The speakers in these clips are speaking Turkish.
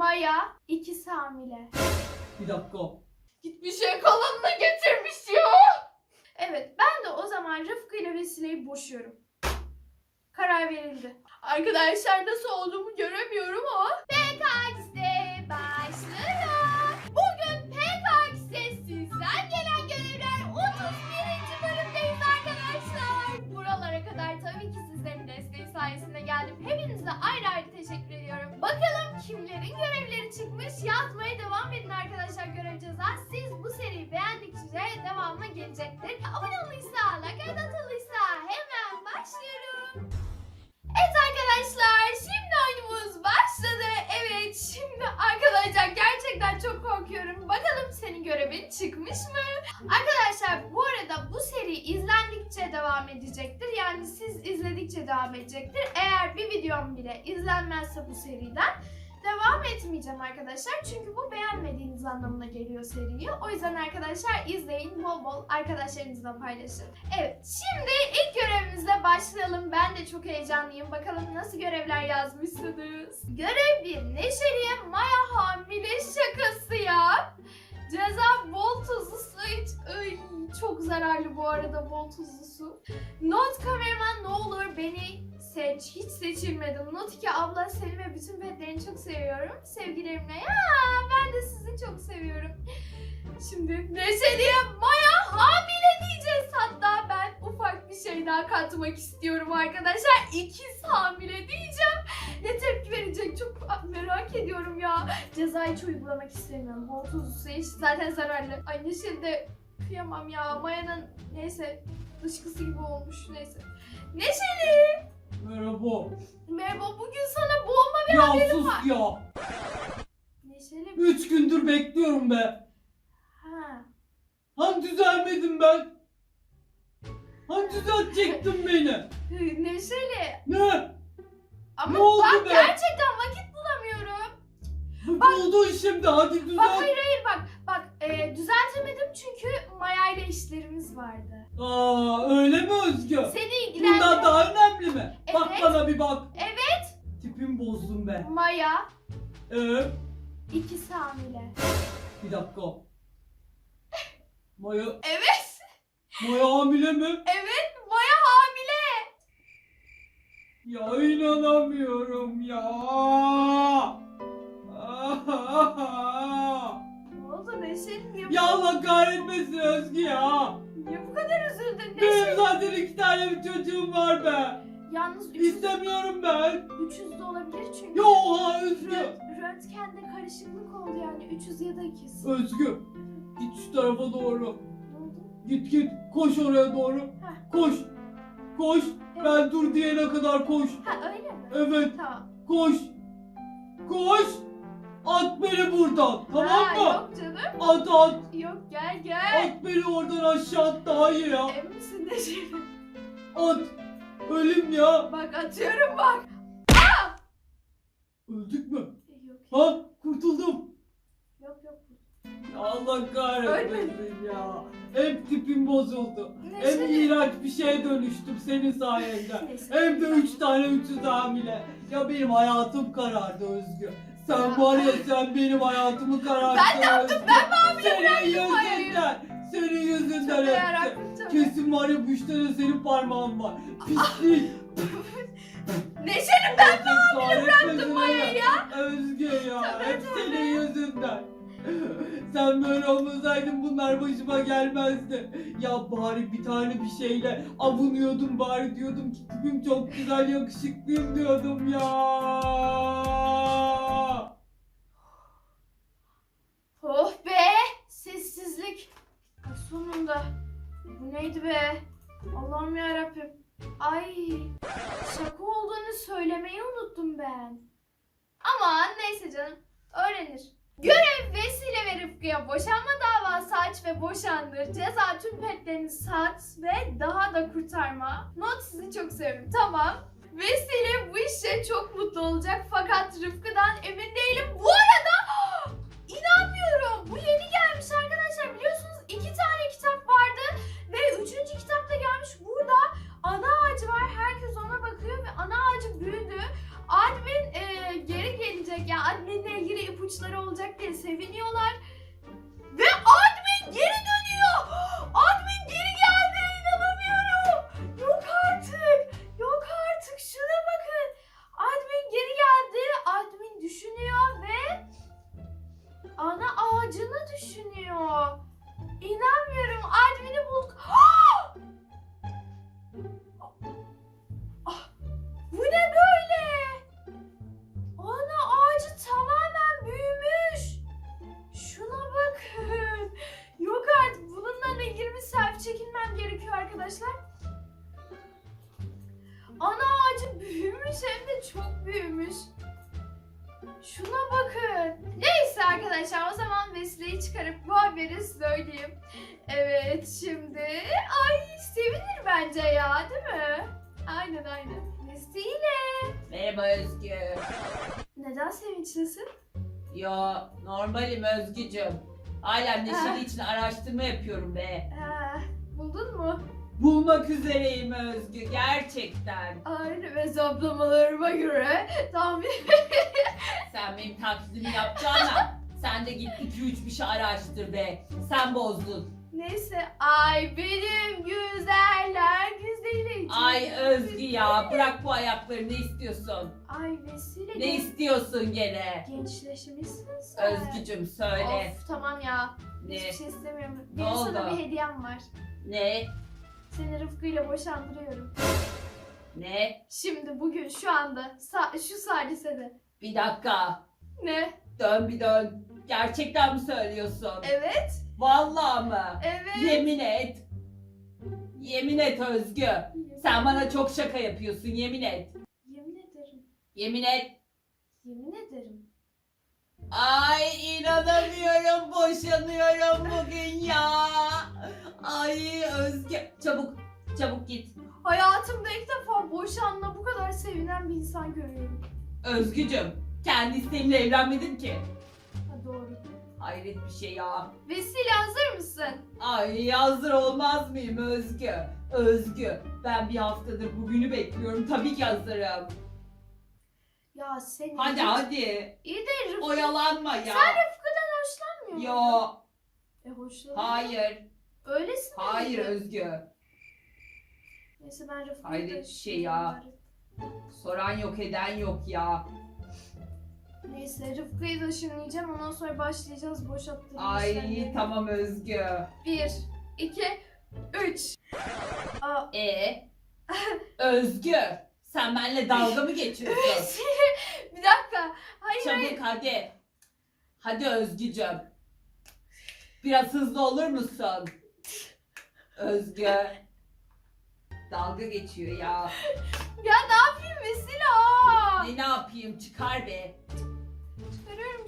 Maya ikisi hamile. Bir dakika. Gitmiş yakalanına getirmiş ya. Evet ben de o zaman Rıfkı ile Vesile'yi boşuyorum. Karar verildi. Arkadaşlar nasıl olduğumu göremiyorum ama. PKX'de başlıyor. Geldim. Hepinize ayrı ayrı teşekkür ediyorum. Bakalım kimlerin görevleri çıkmış. Yazmaya devam edin arkadaşlar görev ceza. Siz bu seriyi beğendikçe devamına gelecektir. Abone olduysa, like atılıysa hemen başlıyorum. Evet arkadaşlar şimdi oyunumuz başladı. Evet şimdi arkadaşlar gerçekten çok korkuyorum. Bakalım senin görevin çıkmış mı? Arkadaşlar bu arada bu seri devam edecektir. Yani siz izledikçe devam edecektir. Eğer bir videom bile izlenmezse bu seriden devam etmeyeceğim arkadaşlar. Çünkü bu beğenmediğiniz anlamına geliyor seriyi. O yüzden arkadaşlar izleyin bol bol arkadaşlarınızla paylaşın. Evet şimdi ilk görevimizle başlayalım. Ben de çok heyecanlıyım. Bakalım nasıl görevler yazmışsınız. Görev 1. Neşeli'ye Maya hamile şakası yap. Ceza bol tuzlu su iç. Ay, çok zararlı bu arada bol tuzlu su. Not kameraman ne olur beni seç. Hiç seçilmedim. Not 2 abla seni ve bütün petlerini çok seviyorum. Sevgilerimle. Ya ben de sizi çok seviyorum. Şimdi Neşeli'ye Maya hamile diyeceğiz. Hatta ben ufak bir şey daha katmak istiyorum arkadaşlar. İkiz hamile diyeceğim. Ne tepki verecek çok merak ediyorum ya. Cezayı hiç uygulamak istemiyorum. Bol tuzlu su iç. Zaten zararlı. Ay Neşeli de kıyamam ya. Maya'nın neyse dışkısı gibi olmuş. Neyse. Neşeli. Merhaba. Merhaba bugün sana boğma bir Ya haberim sus var. ya. Neşeli. Üç gündür bekliyorum be. Ha. Hani düzelmedim ben? Hani düzeltecektin beni? Neşeli. Ne? Ama Ne oldu bak be? gerçekten vakit bulamıyorum. Bak- Buldun şimdi hadi Bak düzelt. hayır hayır bak. Bak e, düzeltemedim çünkü Maya ile işlerimiz vardı. Aa öyle mi Özgü? Seni Bundan ilgilendiren daha önemli mi? Bak Evet. bana bir bak. Evet. Tipim bozdun be. Maya Ee, ikisi hamile. bir dakika. Maya, Evet. Maya hamile mi? Evet Maya hamile. Ya inanamıyorum ya. Ne oldu? Niye, ya Allah kahretmesin Özgü ya. niye bu kadar üzüldün Benim zaten iki tane bir çocuğum var be. Yalnız 300, İstemiyorum ben. 300 de olabilir çünkü. Ya oha Özgü. Rönt, röntgende karışıklık oldu yani 300 ya da ikiz. Özgü. Git şu tarafa doğru. Git git. Koş oraya doğru. Heh. Koş. Koş. Ben dur diyene kadar koş. Ha öyle mi? Evet. Tamam. Koş. Koş. At beni buradan. Tamam ha, mı? Yok canım. At at. Yok gel gel. At beni oradan aşağı at daha iyi ya. Emin misin Neşeli? At. Ölüm ya. Bak atıyorum bak. Öldük mü? E, Yok Ha? Kurtuldum. Allah kahretmesin ya. Hem tipim bozuldu. Hem Neşeli. iğrenç bir şeye dönüştüm senin sayende. Neyse. Hem de üç tane üçüz hamile. Ya benim hayatım karardı Özgü. Sen var ya sen benim hayatımı kararttın Ben ne yaptım? Ben mi hamile Senin bıraktım Maya'yı? yüzünden. Senin yüzünden Tövbe hepsi. yarabbim tövbe. Kesin var ya bu işte de senin parmağın var. Pislik. Neşeli ben mi hamile bıraktım Maya'yı ya? Özgü ya. Tövbe Hep senin yüzünden. Sen böyle olmasaydın bunlar başıma gelmezdi. Ya bari bir tane bir şeyle avunuyordum bari diyordum ki tipim çok güzel yakışıklıyım diyordum ya. Oh be! Sessizlik. Ay, sonunda. Bu neydi be? Allah'ım yarabbim. Ay şaka olduğunu söylemeyi unuttum ben. Ama neyse canım öğrenir. Görev Vesile ve Rıfkı'ya boşanma davası aç ve boşandır. Ceza tüm petlerini sat ve daha da kurtarma. Not sizi çok seviyorum. Tamam. Vesile bu işe çok mutlu olacak fakat Rıfkı'dan emin değilim. Bu arada İnanmıyorum. Bu yeni normalim Özgücüm. Ailem Ha. neşeli için araştırma yapıyorum be. Ha, buldun mu? Bulmak üzereyim Özgü gerçekten. Aynı hesaplamalarıma göre tahmin Sen benim taklidimi yapacağına sen de git 2-3 bir şey araştır be. Sen bozdun. Neyse ay benim güzeller güzeli. Ay Özgü ya bırak bu ayakları ne istiyorsun? Ay vesile. Ne istiyorsun gene? Gençleşmişsin sen. Özgücüm söyle. Of tamam ya. Ne? Hiçbir şey istemiyorum. Ne Benim sana oldu? bir hediyem var. Ne? Seni Rıfkı ile boşandırıyorum. Ne? Şimdi bugün şu anda sa- şu salisede. Bir dakika. Ne? Dön bir dön. Gerçekten mi söylüyorsun? Evet. Vallahi mı? Evet. Yemin et. Yemin et Özgü. Sen bana çok şaka yapıyorsun yemin et. Yemin ederim. Yemin et. Yemin ederim. Ay inanamıyorum boşanıyorum bugün ya. Ay Özgü. Çabuk çabuk git. Hayatımda ilk defa boşanma bu kadar sevinen bir insan görüyorum. Özgücüm. Kendi isteğimle evlenmedim ki. Ha doğru. Hayret bir şey ya. Vesile hazır mısın? Ay hazır olmaz mıyım Özgü? Özgü. Ben bir haftadır bugünü bekliyorum. Tabii ki hazırım. Ya seni... Hadi hadi. İyi de Rıfkı Oyalanma ya. Sen Rıfkı'dan hoşlanmıyor musun? Yo. E hoşlanıyor. Hayır. Öylesin Hayır bence. Özgü. Neyse ben Rıfkı'yı Hayret da bir şey ya. Soran yok eden yok ya. Neyse Rıfkı'yı da şınlayacağım ondan sonra başlayacağız boşalttırma Ay işlemlerine. tamam Özgü. Bir, iki, üç. Aa, E Özgü. Sen benimle dalga mı geçiyorsun? bir dakika. Hayır hayır. Çabuk hadi. Hadi Özgücüm. Biraz hızlı olur musun? Özgü. Dalga geçiyor ya. Ya ne yapayım Vesile? Aa! Ne ne yapayım çıkar be.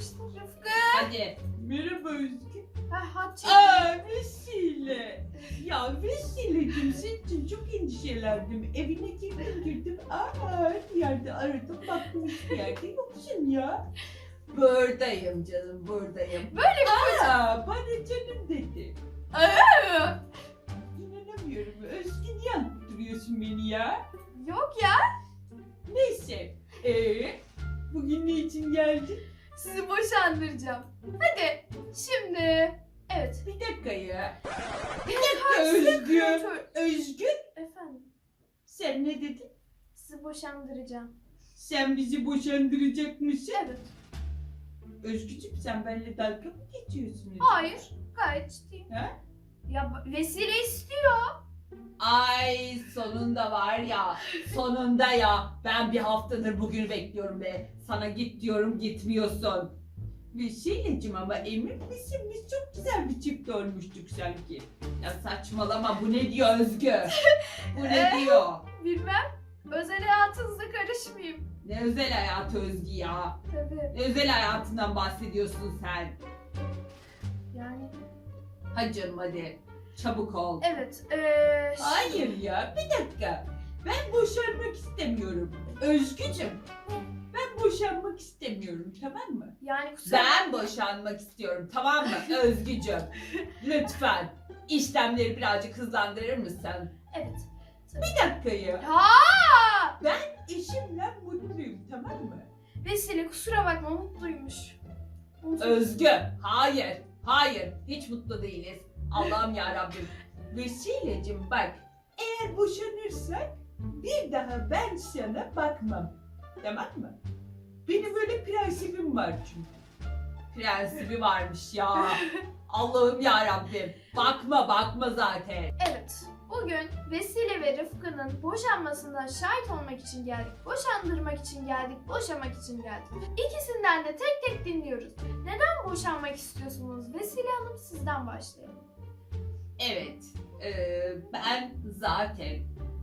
İşte Rıfkı. Hadi. Merhaba Özgü. Ha, hat çek. Aa Vesile. Ya Vesile'cim senin için çok endişelendim. Evine girdim girdim. Aa her yerde aradım baktım hiçbir yerde yoksun ya. Buradayım canım buradayım. Böyle bir Aa bana canım dedi. Aa! İnanamıyorum. Özgü niye anlattırıyorsun beni ya? Yok ya. Neyse. Ee, bugün ne için geldin? Sizi boşandıracağım. Hadi. Şimdi. Evet. Bir dakika ya. Bir dakika Özgü. Özgü Efendim. sen ne dedin? Sizi boşandıracağım. Sen bizi boşandıracak mısın? Evet. Özgücüm sen benimle dalga mı geçiyorsun? Hayır. Gayet ciddiyim. Ha? Ya ba- vesile istiyor. Ay sonunda var ya sonunda ya ben bir haftadır bugünü bekliyorum be sana git diyorum gitmiyorsun. Vesilecim ama emin misin biz çok güzel bir çift olmuştuk sanki. Ya saçmalama bu ne diyor Özgü? Bu ne Eh. diyor? Bilmem. Özel hayatınıza karışmayayım. Ne özel hayatı Özgü ya? Tabii. Ne özel hayatından bahsediyorsun sen? Yani. Hadi canım hadi çabuk ol. Evet. Ee, Hayır ya bir dakika. Ben boşanmak istemiyorum. Özgücüm. Ben boşanmak istemiyorum tamam mı? Yani kusura Ben boşanmak istiyorum tamam mı Özgücüm? Lütfen işlemleri birazcık hızlandırır mısın? Evet. Bir dakika ya. Ya! Eşimle mutluyum tamam mı? Vesile kusura bakma mutluymuş. Mutlu- Özgü hayır hayır hiç mutlu değiliz. Allah'ım ya Rabbim. Vesilecim bak eğer boşanırsak bir daha ben sana bakmam. Tamam mı? Benim böyle prensibim var çünkü. prensibi varmış ya. Allah'ım ya Rabbim. Bakma bakma zaten. Evet, bugün Vesile ve Rıfkı'nın boşanmasına şahit olmak için geldik. Boşandırmak için geldik, boşamak için geldik. İkisinden de tek tek dinliyoruz. Neden boşanmak istiyorsunuz? Vesile Hanım sizden başlayalım. Evet. eee, ben zaten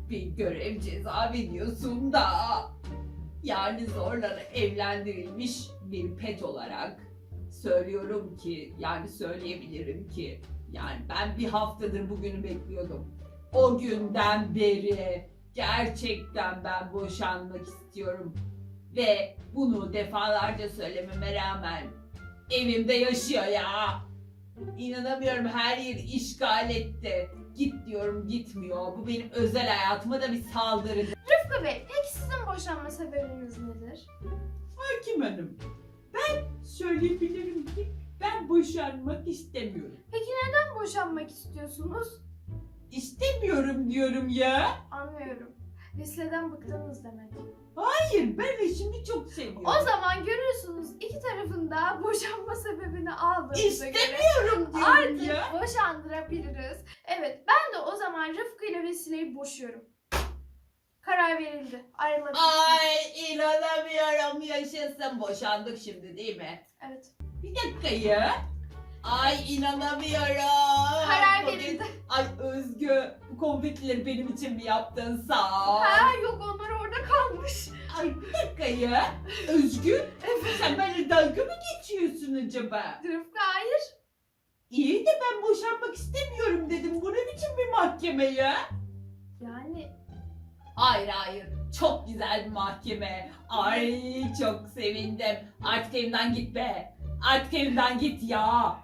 bir görev ceza biliyorsun da yani zorla evlendirilmiş bir pet olarak söylüyorum ki yani söyleyebilirim ki yani ben bir haftadır bugünü bekliyordum. O günden beri gerçekten ben boşanmak istiyorum ve bunu defalarca söylememe rağmen evimde yaşıyor ya. İnanamıyorum her yeri işgal etti. Git diyorum gitmiyor. Bu benim özel hayatıma da bir saldırı. Rıfkı Bey, peki sizin boşanma sebebiniz nedir? Hakim Hanım, ben söyleyebilirim ki ben boşanmak istemiyorum. Neden boşanmak istiyorsunuz? İstemiyorum diyorum ya. Anlıyorum. Vesile'den bıktınız demek. Hayır ben eşimi çok seviyorum. O zaman görüyorsunuz iki tarafın da boşanma sebebini aldığımıza göre İstemiyorum diyorum artık ya. boşandırabiliriz. Evet ben de o zaman Rıfkı ile Vesile'yi boşuyorum. Karar verildi. Ayrılabilirsiniz. Ay inanamıyorum yaşasın. Boşandık şimdi değil mi? Evet. Bir dakika ya. Ay inanamıyorum. Karar verildi. Ay Özgü bu konfetileri benim için mi yaptın sağ ol. Ha yok onlar orada kalmış. Ay bir dakika ya. Özgü sen benimle dalga mı geçiyorsun acaba? Rıfkı hayır. İyi de ben boşanmak istemiyorum dedim. Bu ne biçim bir mahkeme ya? Yani Hayır hayır. Çok güzel bir mahkeme. Ay çok sevindim. Artık evimden git be. Artık evimden git ya.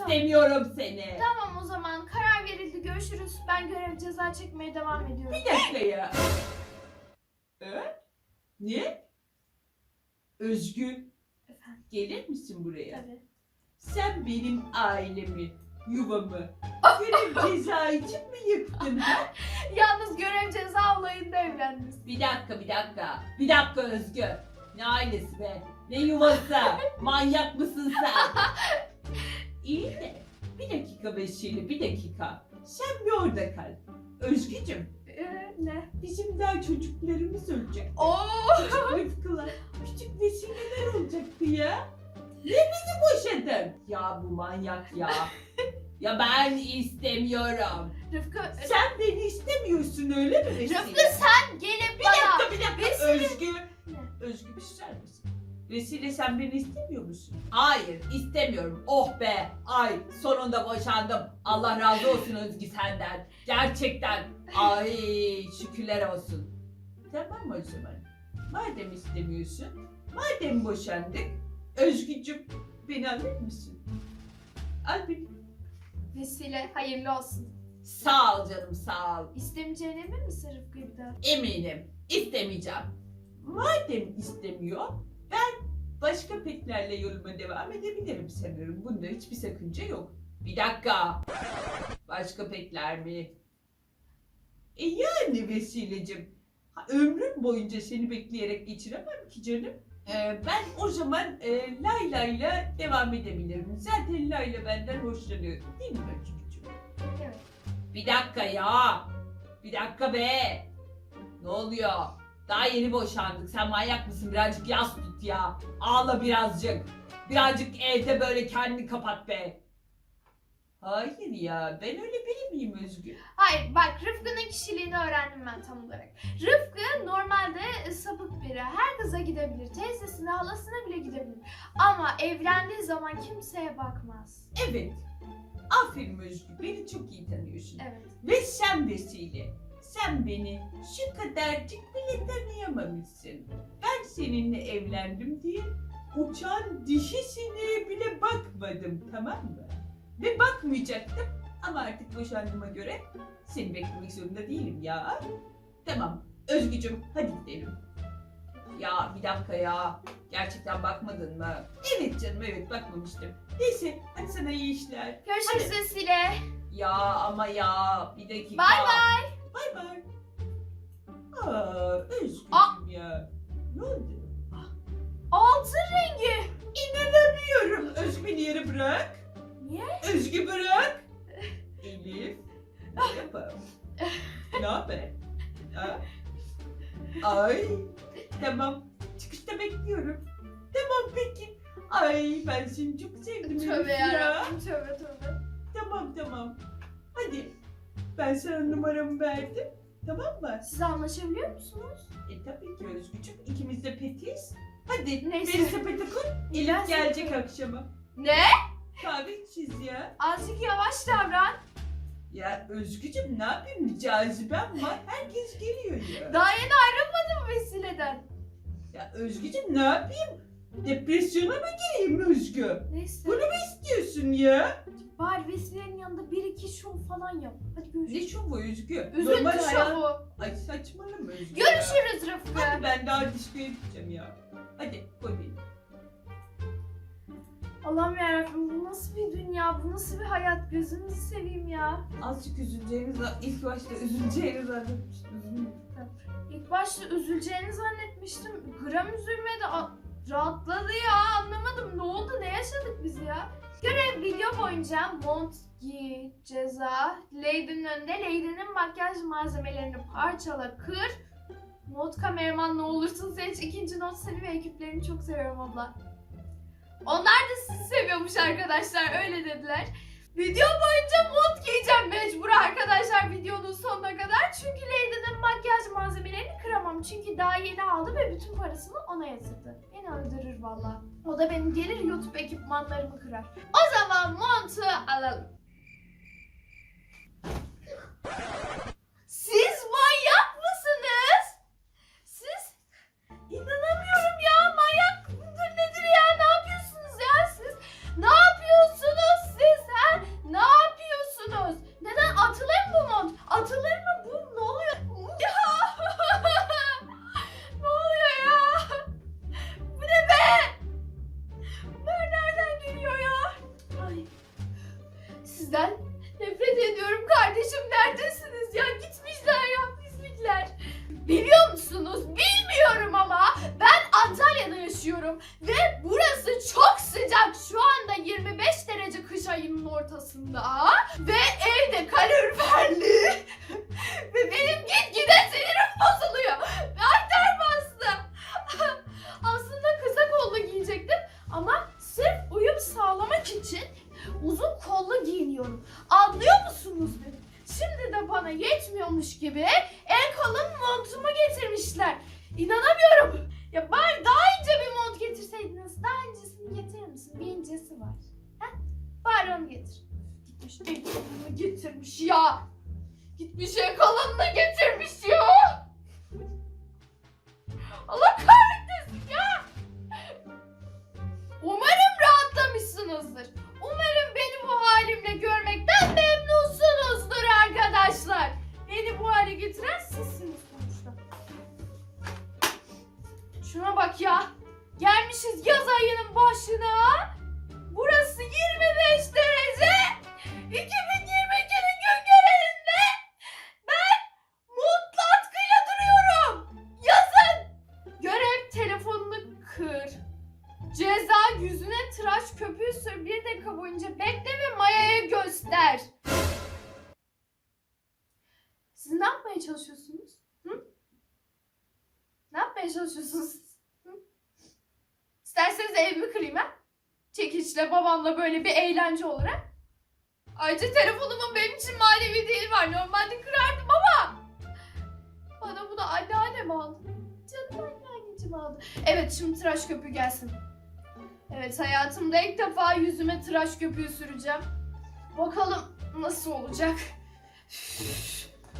İstemiyorum seni. tamam o zaman karar verildi. Görüşürüz. Ben görev ceza çekmeye devam ediyorum. Bir dakika ya. Evet? Ne? Özgü Efendim gelir misin buraya? tabii. Sen benim ailemi, yuvamı, görev ceza için mi yıktın ha? Yalnız görev ceza olayında evlendiniz. Bir dakika bir dakika. Bir dakika Özgü. Ne ailesi be? Ne yuvası? Manyak mısın sen? İyi de bir dakika Beşirli bir dakika. Sen bir orada kal. Özgücüm Ee, ne? bizim daha çocuklarımız olacak. Oo! Küçük rıfkılar, küçük vesileler olacaktı ya. Niye bizi boşadın? Ya bu manyak ya. ya ben istemiyorum. Rıfkı, Sen beni istemiyorsun öyle mi Vesile? Rıfkı sen gelip Bir bana... dakika bir dakika. Özgü. Ne? Özgü bir susar mısın? Vesile sen beni istemiyor musun? Hayır istemiyorum. Oh be. Ay sonunda boşandım. Allah razı olsun Özgü senden. Gerçekten. Ay şükürler olsun. Tamam mı o zaman? Madem istemiyorsun. Madem boşandık. Özgücüm beni alır mısın? Al beni. Vesile hayırlı olsun. Sağ ol canım sağ ol. İstemeyeceğine emin misin bir daha? Eminim. istemeyeceğim. Madem istemiyor, ben başka petlerle yoluma devam edebilirim sanırım. Bunda hiçbir sakınca yok. Bir dakika. Başka petler mi? E yani Vesilecim. ha, Ömrüm boyunca seni bekleyerek geçiremem ki canım. Ee, ben o zaman e, Layla'yla devam edebilirim. Zaten Layla benden hoşlanıyor. Değil mi Öykücüğüm? Evet. Bir dakika ya. Bir dakika be. Ne oluyor? Daha yeni boşandık. Sen manyak mısın? Birazcık yas tut ya. Ağla birazcık. Birazcık evde böyle kendini kapat be. Hayır ya. Ben öyle biri miyim Özgür? Hayır bak Rıfkı'nın kişiliğini öğrendim ben tam olarak. Rıfkı normalde sapık biri. Her kıza gidebilir. Teyzesine, halasına bile gidebilir. Ama evlendiği zaman kimseye bakmaz. Evet. Aferin Özgür. Beni çok iyi tanıyorsun. Evet. Ve sen vesile. Sen beni şu kadarcık bile tanıyamamışsın. Ben seninle evlendim diye uçan dişi sineğe bile bakmadım tamam mı? Ve bakmayacaktım ama artık boşandığıma göre seni beklemek zorunda değilim ya. Tamam Özgücüm hadi gidelim. Ya bir dakika ya. Gerçekten bakmadın mı? Evet canım evet bakmamıştım. Neyse hadi sana iyi işler. Görüşürüz Vesile. Ya ama ya bir dakika. Bay bay. Bay bay. Aa, üzgünüm ya. Ne oldu? Altın rengi. İnanamıyorum. Özgün yeri bırak. Numaramı verdim. Tamam mı? Siz anlaşabiliyor musunuz? E tabii ki Özgücüm. İkimiz de petiyiz. Hadi Neyse. beni sepete koy. Elif gelecek sepete- akşama. Ne? Kahve içeceğiz ya. Azıcık yavaş davran. Ya Özgücüm ne yapayım? Cazibem var. Herkes geliyor ya. Daha yeni ayrılmadım vesileden. Ya Özgücüm ne yapayım? Depresyona mı gireyim Özgü? Neyse. Bunu mu istiyorsun ya? Bari vesilenin yanında bir iki şov falan yap. Hadi görüşürüz. Ne şovu Özgü? Üzüntü Normal hayat- şovu. Ay saçmalama Özgü ya. Görüşürüz Rıfkı. Hadi ben daha diskoya gideceğim ya. Hadi koy beni. Allah'ım yarabbim bu nasıl bir dünya, bu nasıl bir hayat gözünüzü seveyim ya. Azıcık üzüleceğiniz, ilk başta üzüleceğiniz. Üzülmedim. İlk başta üzüleceğini zannetmiştim. Gram üzülmedi. A- rahatladı ya. Anlamadım. Ne oldu? Ne yaşadık biz ya? Görev video boyunca mont giy, ceza, Lady'nin önünde Lady'nin makyaj malzemelerini parçala, kır. Not kameraman ne olursun seç. İkinci not seni ve ekiplerini çok seviyorum abla. Onlar da sizi seviyormuş arkadaşlar. Öyle dediler. Video boyunca mont giyeceğim mecbur arkadaşlar videonun sonuna kadar. Çünkü Lady'nin makyaj malzemelerini kıramam. Çünkü daha yeni aldı ve bütün parasını ona yatırdı. Beni öldürür valla. O da benim gelir YouTube ekipmanlarımı kırar. O zaman montu alalım. Böyle bir eğlence olarak. Ayrıca telefonumun benim için manevi değeri var. Normalde kırardım ama bana bunu anneannem aldı. Canım anneanneciğim aldı. Evet şimdi tıraş köpüğü gelsin. Evet hayatımda ilk defa yüzüme tıraş köpüğü süreceğim. Bakalım nasıl olacak.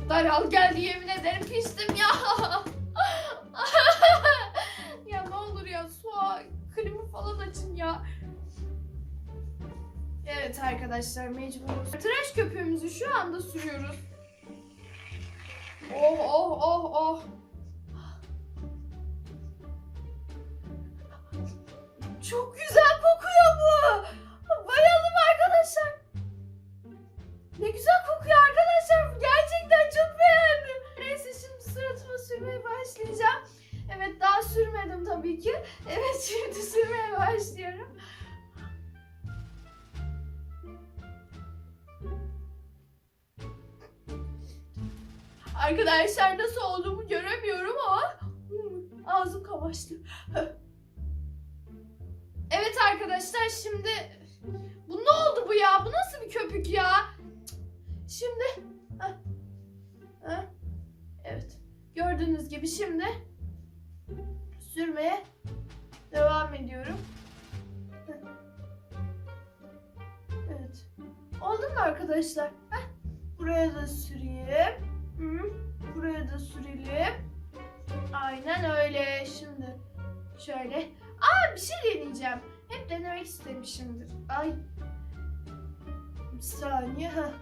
Daral geldi yemin ederim piştim ya. ya ne olur ya su klima falan açın ya. Evet arkadaşlar mecburuz. Tıraş köpüğümüzü şu anda sürüyoruz. Oh oh oh oh. Çok güzel kokuyor bu. Bayıldım arkadaşlar. Ne güzel kokuyor arkadaşlar. Gerçekten çok beğendim. Neyse şimdi suratıma sürmeye başlayacağım. Evet daha sürmedim tabii ki. Evet şimdi sürmeye başlıyorum. Arkadaşlar nasıl olduğumu göremiyorum ama hmm, ağzım kamaştı. Evet arkadaşlar şimdi bu ne oldu bu ya? Bu nasıl bir köpük ya? Şimdi evet gördüğünüz gibi şimdi sürmeye devam ediyorum. Evet. Oldu mu arkadaşlar? Buraya da süreyim. Hı. Buraya da sürelim. Aynen öyle. Şimdi şöyle. Aa bir şey deneyeceğim. Hep denemek istemişimdir. Ay. Bir saniye. Heh.